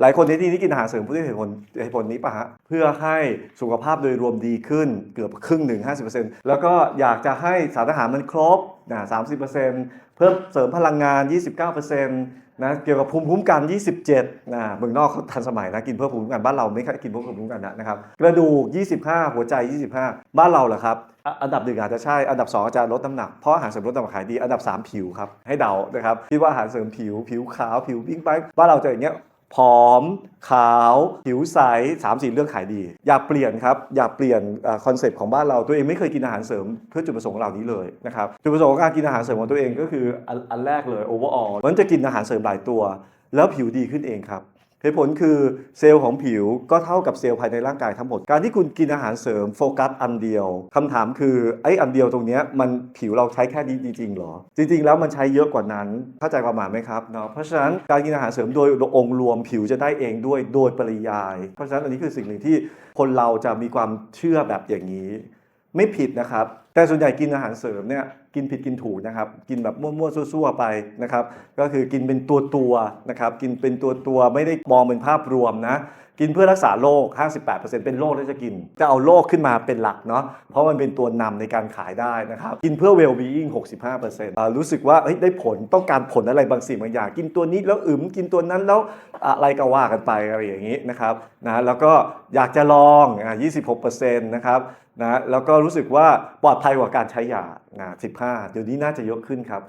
หลายคนในที่นี้กินอาหารเสริมเพื่อเหตุผลเหตุผลนี้ปะฮะเพื่อให้สุขภาพโดยรวมดีขึ้นเกือบครึ่งหนึ่ง50%แล้วก็อยากจะให้สารอาหารมันครบนะ30%เพิ่มเสริมพลังงาน 29%นะเกี่ยวกับภูมิคุ้มกัน 27นะเมืองนอกเขาทันสมัยนะกินเพื่อภูมิคุ้มกันบ้านเราไม่ค่อยกินเพื่อภูมิคุ้มกันนะครับกระดูก 25 หัวใจ 25 บ้านเราเหรอครับอันดับหนึ่งอาจจะใช่ อันดับ2อาจจะลดน้ำหนัก เพราะอาหารเสริมลดน้ำหนักขายดี อันดับ 3 ผิวครับ ให้เดานะครับคิดว่าอาหารเสริมผิว ผิวขาว ผิวปิ้งไปบ้านเราจะอย่างเงี้ย ผอม ขาว ผิวใสสามสี่เรื่องขายดี อยากเปลี่ยนครับ อยากเปลี่ยนคอนเซปต์ของบ้านเราตัวเองไม่เคยกินอาหารเสริมเพื่อจุดประสงค์เหล่านี้เลยนะครับจุดประสงค์ของการกินอาหารเสริมของตัวเองก็คืออันอันแรกเลยโอเวอร์ออลมันจะกินอาหารเสริมหลายตัว แล้วผิวดีขึ้นเองครับ เหตุผลคือเซลล์ของผิวก็เท่ากับเซลล์ภายในร่างกายทั้งหมด การที่คุณกินอาหารเสริมโฟกัสอันเดียวคำถามคือไอ้อันเดียวตรงนี้มันผิวเราใช้แค่นี้จริงๆหรอ จริงๆ แล้วมันใช้เยอะกว่านั้นเข้าใจความหมายไหมครับเนาะเพราะฉะนั้นการกินอาหารเสริมโดยองค์รวมผิวจะได้เองด้วยโดยปริยาย เพราะฉะนั้นอันนี้คือสิ่งหนึ่งที่คนเราจะมีความเชื่อแบบอย่างนี้ ไม่ผิดนะครับแต่ส่วนใหญ่กินอาหารเสริมเนี่ยกินผิดกินถูกนะครับ กินแบบมั่วๆซั่วๆไปนะครับ ก็คือกินเป็นตัวตัวๆนะครับ กินเป็นตัวตัวๆไม่ได้มองเป็นภาพรวมนะ กินเพื่อรักษาโรค 58%เป็นโรคแล้วจะกิน จะเอาโรคขึ้นมาเป็นหลักเนาะ เพราะมันเป็นตัวนำในการขายได้นะครับ กินเพื่อ well being 65%อ่ารู้สึกว่าได้ผลต้องการผลอะไรบางสิ่งบางอย่าง กินตัวนี้แล้วอึมกินตัวนั้นแล้วอะไรก็ว่ากันไปอะไรอย่างนี้นะครับนะแล้วก็อยากจะลองอ่า26%นะครับนะแล้วก็รู้สึกว่าปลอดภัยกว่าการใช้ยานะ15 เดี๋ยวนี้น่าจะเยอะขึ้นครับ